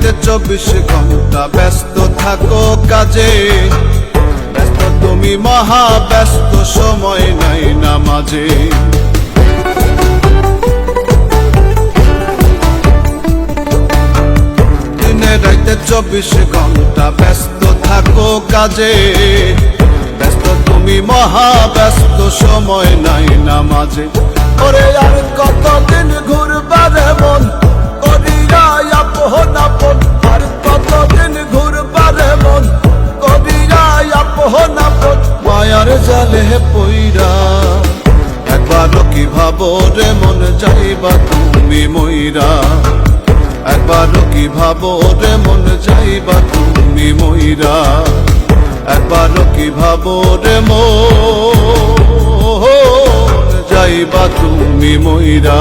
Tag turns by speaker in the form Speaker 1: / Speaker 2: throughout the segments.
Speaker 1: রাইতে চব্বিশ ঘণ্টা ব্যস্ত থাকো কাজে। ব্যস্ত তুমি মহা ব্যস্ত, সময় নাই নামাজে। দিনে চব্বিশ ঘণ্টা ব্যস্ত থাকো কাজে। ব্যস্ত তুমি মহা ব্যস্ত, সময় নাই নামাজে। ওরে আর কতদিন ঘুরবারে মন? জালে পইরা একবারও কি ভাবো রে মন যাইবা তুমি মইরা। একবারও কি ভাবো রে মন যাইবা তুমি মইরা। একবারও কি ভাবো রে মন যাইবা তুমি মইরা।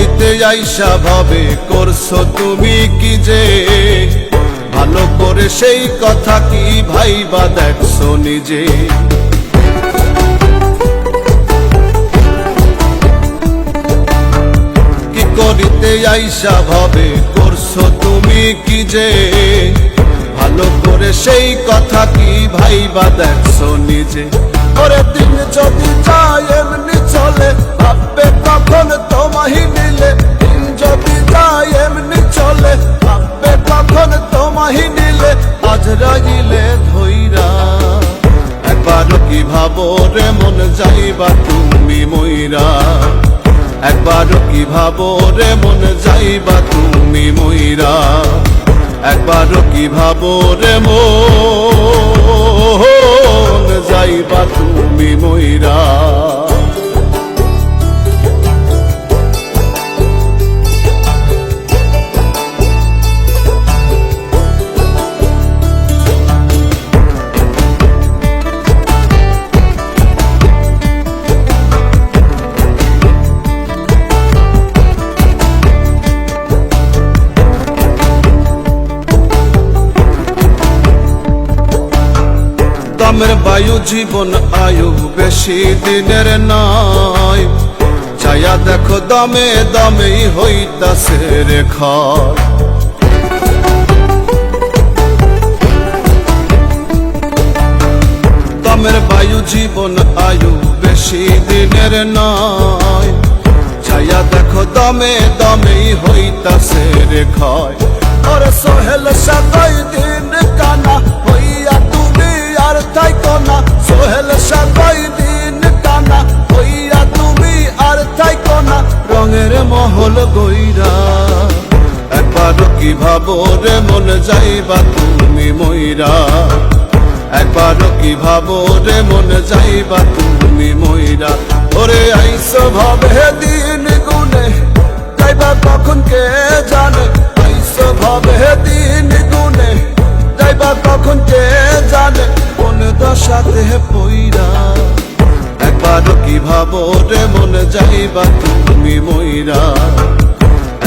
Speaker 1: করিতে আইসা ভাবে করছ তুমি কি যে? ভালো করে সেই কথা কি ভাইবা দেখছ নিজে? কি করিতে আইসা ভাবে করছ তুমি কি যে? ভালো করে সেই কথা কি ভাইবা দেখছ নিজে? ওরে দিন যদি যায় এমনি চলে নিলে আজ রাগিলে ধইরা একবারও কি ভাবো রে, মন যাইবা তুমি মইরা। একবারও কি ভাবো রে, মন যাইবা তুমি মইরা। একবারও কি ভাবো রে, মন যাইবা তুমি মইরা। দমের বায়ু জীবন আয়ু বেশি দিনের নয়। ছায়া দেখো দমে দমেই হইতাছে রে খর দমের বায়ু জীবন আয়ু বেশি দিনের নয়। ছায়া দেখো দমে দমেই হইতাছে রে ক্ষয় ওরে সোহেল সাতাই মহল গইরা। একবারও কি ভাবো রে, মন যাইবা তুমি মইরা। একবারও কি ভাবো রে, মন যাইবা তুমি মইরা। ওরে আইসো ভাবে দিন গুনে, যাইবা কখন কে জানে? আইসো ভাবে দিন গুনে, যাইবা কখন কে জানে? কোন দশাতে পইরা। একবারও কি ভাবো রে মন যাইবা? তুমি ময়রা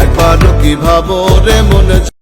Speaker 1: একবারও কি ভাবো রে মন